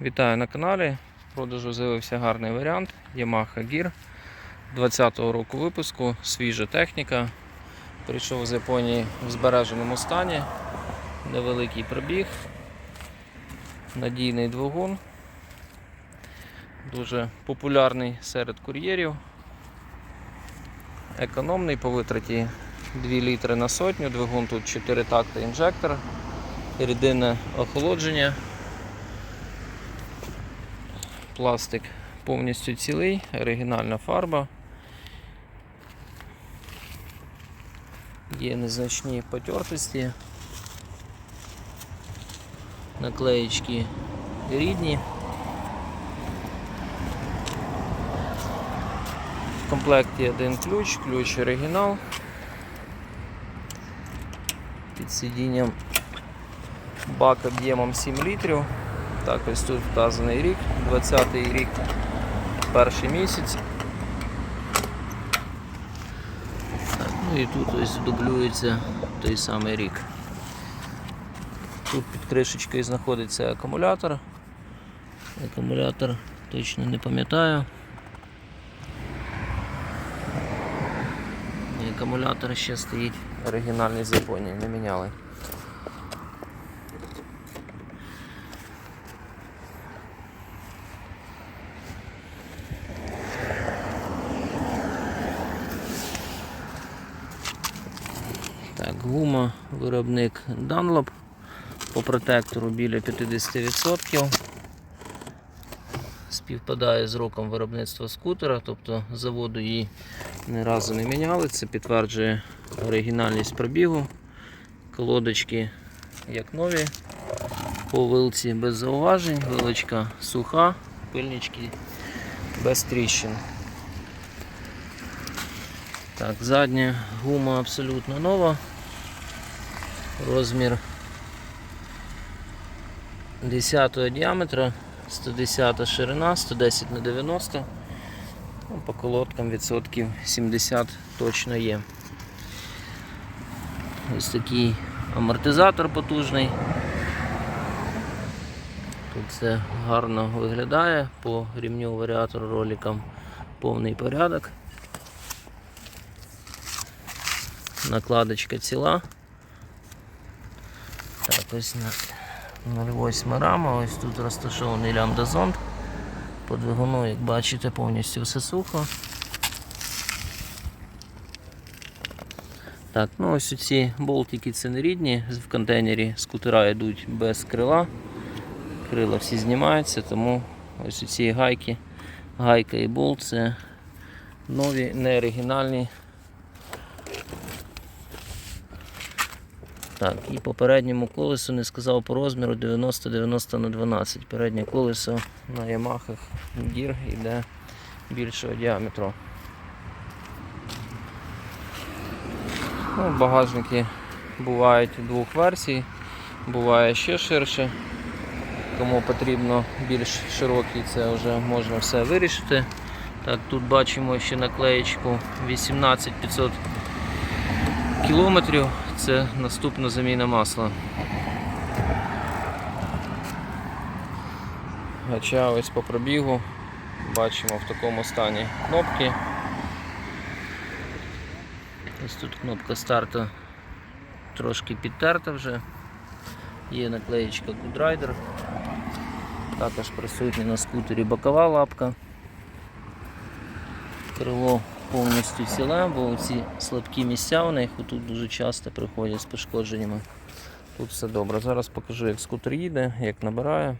Вітаю на каналі. В продажу з'явився гарний варіант. Yamaha Gear 20-го року випуску, свіжа техніка. Прийшов з Японії в збереженому стані, невеликий пробіг, надійний двигун, дуже популярний серед кур'єрів, економний по витраті. 2 літри на сотню, двигун тут 4 такти інжектор, рідинне охолодження. Пластик повністю цілий, оригінальна фарба. Є незначні потертості. Наклеєчки рідні. В комплекті один ключ, ключ оригінал. Під сидінням бак об'ємом 7 літрів. Так, ось тут вказаний рік, 20-й рік, перший місяць. Ну і тут ось дублюється той самий рік. Тут під кришечкою знаходиться акумулятор. Акумулятор точно не пам'ятаю. Акумулятор ще стоїть оригінальний з Японії, не міняли. Так, гума, виробник Dunlop по протектору біля 50%. Співпадає з роком виробництва скутера, тобто заводу її ні разу не міняли. Це підтверджує оригінальність пробігу. Колодочки як нові, по вилці без зауважень, вилочка суха, пильнички без тріщин. Так, задня гума абсолютно нова. Розмір 10 діаметра, 110 ширина, 110 на 90. Ну, по колодкам відсотків 70 точно є. Ось такий амортизатор потужний. Тут все гарно виглядає, по рівню варіатору роликам повний порядок. Накладочка ціла. Так, ось на 08 рама, ось тут розташований лямбда-зонд. По двигуну, як бачите, повністю все сухо. Так, ну ось ці болтики це не рідні, в контейнері скутера йдуть без крила. Крила всі знімаються, тому ось ці гайки, гайка і болт це нові, не оригінальні. Так, і по передньому колесу не сказав по розміру 90-90 на 12. Переднє колесо на Ямахах Гір йде більшого діаметру. Ну, багажники бувають двох версій, буває ще ширше. Кому потрібно більш широкий, це вже можна все вирішити. Так, тут бачимо ще наклеєчку 18500 кілометрів. Це наступна заміна масла. Гача ось по пробігу. Бачимо в такому стані кнопки. Ось тут кнопка старту трошки підтерта вже. Є наклеєчка Good Rider. Також присутня на скутері бокова лапка. Крило повністю ціле, бо ці слабкі місця у них тут дуже часто приходять з пошкодженнями. Тут все добре. Зараз покажу, як скутер їде, як набирає.